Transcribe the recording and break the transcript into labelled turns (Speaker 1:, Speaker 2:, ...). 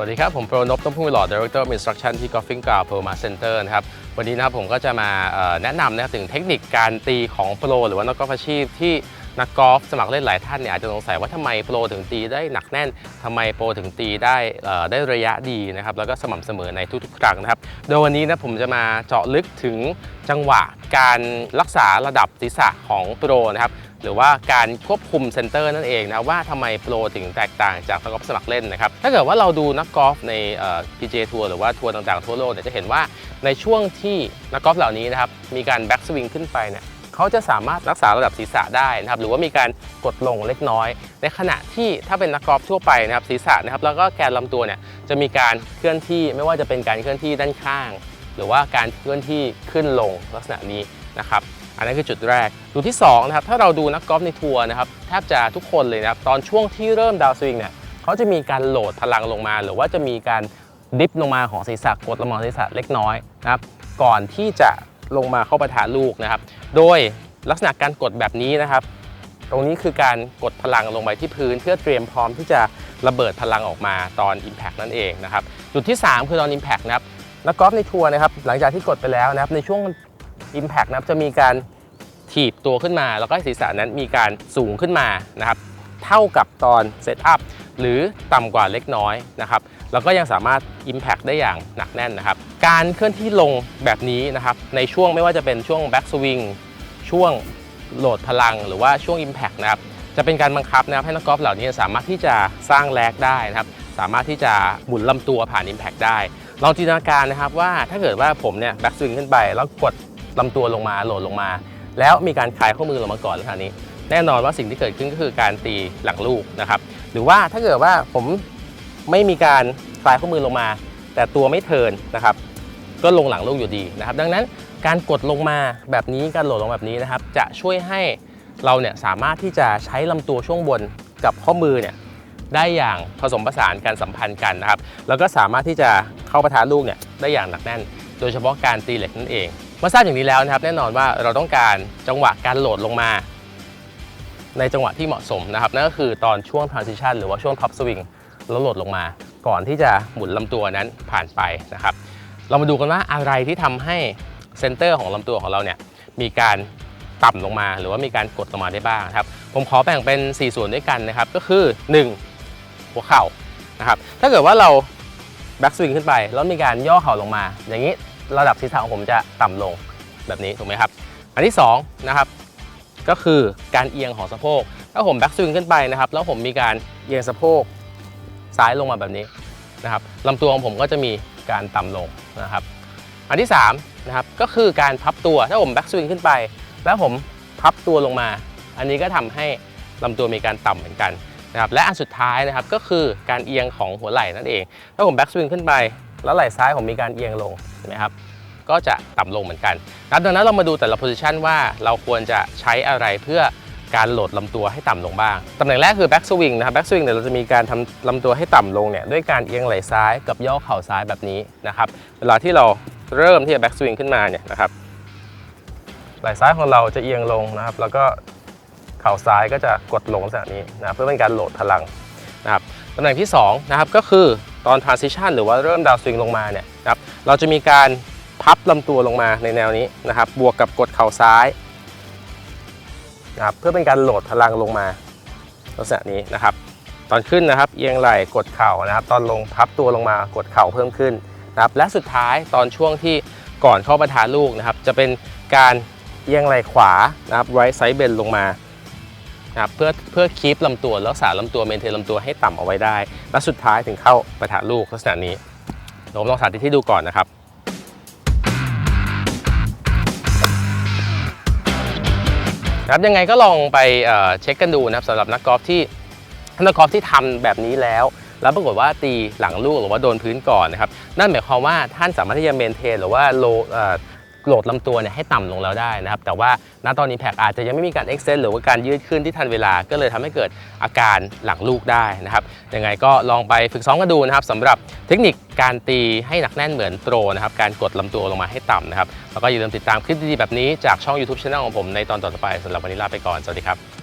Speaker 1: วัสดีครับ ผมโปรนพต้นพุ่งหล่อ Director of Instruction ที่ Golfing Ground Pro Mass Center นะครับ วันนี้นะครับผมก็จะมาแนะนำนะครับถึงเทคนิคการตีของโปรหรือว่านักกอล์ฟอาชีพที่นักกอล์ฟสมัครเล่นหลายท่านเนี่ยอาจจะสงสัยว่าทำไมโปรถึงตีได้หนักแน่นทำไมโปรถึงตีได้ได้ระยะดีนะครับแล้วก็สม่ำเสมอในทุกๆ ครั้งนะครับโดยวันนี้นะผมจะมาเจาะลึกถึงจังหวะการรักษาระดับศีรษะของโปรนะครับ หรือว่าการควบคุมเซนเตอร์นั่นเองนะว่าทำไมโปรถึงแตกต่างจากนักกอล์ฟสมัครเล่นนะครับถ้าเกิดว่าเราดูนักกอล์ฟใน PGA ทัวร์หรือว่าทัวร์ต่างๆทั่วโลกเนี่ยจะเห็นว่าในช่วงที่นักกอล์ฟเหล่านี้นะครับมีการแบ็กสวิงขึ้นไปเนี่ยเขาจะสามารถรักษาระดับศีรษะได้นะครับหรือว่ามีการกดลงเล็กน้อย ในขณะที่ถ้าเป็นนักกอล์ฟทั่วไปนะครับศีรษะนะครับแล้วก็แกนลำตัวเนี่ยจะมีการเคลื่อนที่ไม่ว่าจะเป็นการเคลื่อนที่ด้านข้าง หรือว่าการเคลื่อนที่ขึ้นลงลักษณะนี้นะครับ อันนั้นคือจุดแรกจุดที่2นะครับถ้าเราดูนักกอล์ฟในทัวร์นะครับแทบจะทุกคนเลยนะครับตอนช่วงที่เริ่มดาวสวิงเนี่ยเขาจะมีการโหลดพลังลงมา หรือว่าจะมีการดิฟลงมาของศีรษะกดลงมาของศีรษะเล็กน้อยนะครับก่อนที่จะลงมาเข้าประทะลูกนะครับ โดยลักษณะการกดแบบนี้นะครับ ตรงนี้คือการกดพลังลงไปที่พื้น เพื่อเตรียมพร้อมที่จะระเบิดพลังออกมาตอน Impact นั่นเองนะครับจุดที่ 3 คือตอน Impact นะครับนักกอล์ฟในทัวร์นะครับหลังจากที่กดไปแล้วนะครับในช่วง Impact นะครับจะมีการถีบตัวขึ้นมา แล้วก็ศีรษะนั้นมีการสูงขึ้นมานะครับเท่ากับตอนเซตอัพหรือต่ำกว่าเล็กน้อยนะครับแล้วก็ยังสามารถ Impact ได้อย่างหนักแน่นนะครับ การเคลื่อนที่ลงแบบนี้นะครับในช่วงไม่ว่าจะเป็นช่วง Back Swing ช่วงโหลดพลังหรือว่าช่วง Impact นะครับจะเป็นการบังคับนะครับให้นักกอล์ฟเหล่านี้สามารถที่จะสร้างแลกได้นะครับสามารถที่จะหมุนลำตัวผ่าน Impact ได้ลองจินตนาการนะครับว่าถ้าเกิดว่าผมเนี่ยแบ็กสวิงขึ้นไปแล้วกด ลำตัวลงมาโหลดลงมา แล้วมีการคลายข้อมือลงมาก่อนแล้วทีนี้ แน่นอนว่าสิ่งที่เกิดขึ้นก็คือการตีหลังลูกนะครับ หรือว่าถ้าเกิดว่าผมไม่มีการคลายข้อมือลงมา แต่ตัวไม่เทินนะครับ ก็ลงหลังลูกอยู่ดีนะครับ ดังนั้นการกดลงมาแบบนี้การโหลดลงแบบนี้นะครับ จะช่วยให้เราเนี่ยสามารถที่จะใช้ลำตัวช่วงบนกับข้อมือเนี่ยได้อย่างผสมผสานการสัมพันธ์กันนะครับ แล้วก็สามารถที่จะเข้าประทะลูกเนี่ยได้อย่างหนักแน่น โดยเฉพาะการตีเหล็กนั่นเอง เมื่อทราบอย่างนี้แล้วนะครับ แน่นอนว่าเราต้องการจังหวะการโหลดลงมา ในจังหวะที่เหมาะสมนะครับนั่นก็คือตอนช่วง transition หรือว่าช่วง top swing แล้วโหลดลงมา ก่อนที่จะหมุนลำตัวนั้นผ่านไปนะครับ เรามาดูกันว่าอะไรที่ทำให้เซนเตอร์ของลำตัวของเราเนี่ยมีการต่ำลงมา หรือว่ามีการกดลงมาได้บ้างครับ ผมขอแบ่งเป็น 4 ส่วนด้วยกันนะครับ ก็คือ 1. หัวเข่านะครับ ถ้าเกิดว่าเราแบ็กสวิงขึ้นไป แล้วมีการย่อเข่าลงมา อย่างนี้ ระดับศีรษะของผมจะต่ำลงแบบนี้ถูกไหมครับ อันที่2นะครับก็คือการเอียงของสะโพก ถ้าผมแบ็กสวิงขึ้นไปนะครับแล้วผมมีการเอียงสะโพกซ้ายลงมาแบบนี้นะครับลำตัวของผมก็จะมีการต่ำลงนะครับ อันที่3นะครับก็คือการพับตัวถ้าผมแบ็กสวิงขึ้นไป แล้วผมพับตัวลงมา อันนี้ก็ทำให้ลำตัวมีการต่ำเหมือนกันนะครับและอันสุดท้ายนะครับก็คือการเอียงของหัวไหล่นั่นเอง ถ้าผมแบ็กสวิงขึ้นไป แล้วไหล่ซ้ายผมมีการเอียงลงเห็นไหมครับก็จะต่ำลงเหมือนกันนะครับดังนั้นเรามาดูแต่ละโพซิชันว่าเราควรจะใช้อะไรเพื่อการโหลดลำตัวให้ต่ำลงบ้างตำแหน่งแรกคือแบ็กสวิงนะครับแบ็กสวิงเนี่ยเราจะมีการทำลำตัวให้ต่ำลงเนี่ยด้วยการเอียงไหล่ซ้ายกับย่อเข่าซ้ายแบบนี้นะครับเวลาที่เราเริ่มที่จะแบ็กสวิงขึ้นมาเนี่ยนะครับไหล่ซ้ายของเราจะเอียงลงนะครับ แล้วก็เข่าซ้ายก็จะกดลงลักษณะนี้นะเพื่อเป็นการโหลดพลังนะครับตำแหน่งที่2นะครับก็คือ ตอน transition หรือว่าเริ่มดาวสวิงลงมาเนี่ยนะครับเราจะมีการพับลำตัวลงมาในแนวนี้นะครับ บวกกับกดเข่าซ้ายนะครับเพื่อเป็นการโหลดพลังลงมาลักษณะนี้นะครับ ตอนขึ้นนะครับเอียงไหล่กดเข่านะครับ ตอนลงพับตัวลงมากดเข่าเพิ่มขึ้นนะครับ และสุดท้ายตอนช่วงที่ก่อนเข้าประทานลูกนะครับ จะเป็นการเอียงไหล่ขวานะครับ right side bend ลงมา นะครับเพื่อเพื่อคีปลำตัวรักษาลำตัวเมนเทนลำตัวให้ต่ำเอาไว้ได้ และสุดท้ายถึงเข้าประทะลูกลักษณะนี้ผมลองสาธิตให้ดูก่อนนะครับครับยังไงก็ลองไปเเช็คกันดูนะครับสำหรับนักกอล์ฟที่นักกอล์ฟที่ทำแบบนี้แล้ว แล้วปรากฏว่าตีหลังลูกหรือว่าโดนพื้นก่อนนะครับนั่นหมายความว่าท่านสามารถที่จะเมนเทนหรือว่าโล โหลดลำตัวเนี่ยให้ต่ำลงแล้วได้นะครับ แต่ว่าณตอนนี้แพกอาจจะยังไม่มีการเอ็กเซนหรือว่าการยืดขึ้นที่ทันเวลา ก็เลยทำให้เกิดอาการหลังลูกได้นะครับ ยังไงก็ลองไปฝึกซ้อมกันดูนะครับสำหรับเทคนิคการตีให้หนักแน่นเหมือนโปรนะครับ การกดลำตัวลงมาให้ต่ำนะครับ แล้วก็อย่าลืมติดตามคลิปดีๆแบบนี้จากช่อง YouTube Channel ของผมในตอนต่อไปสำหรับวันนี้ลาไปก่อน สวัสดีครับ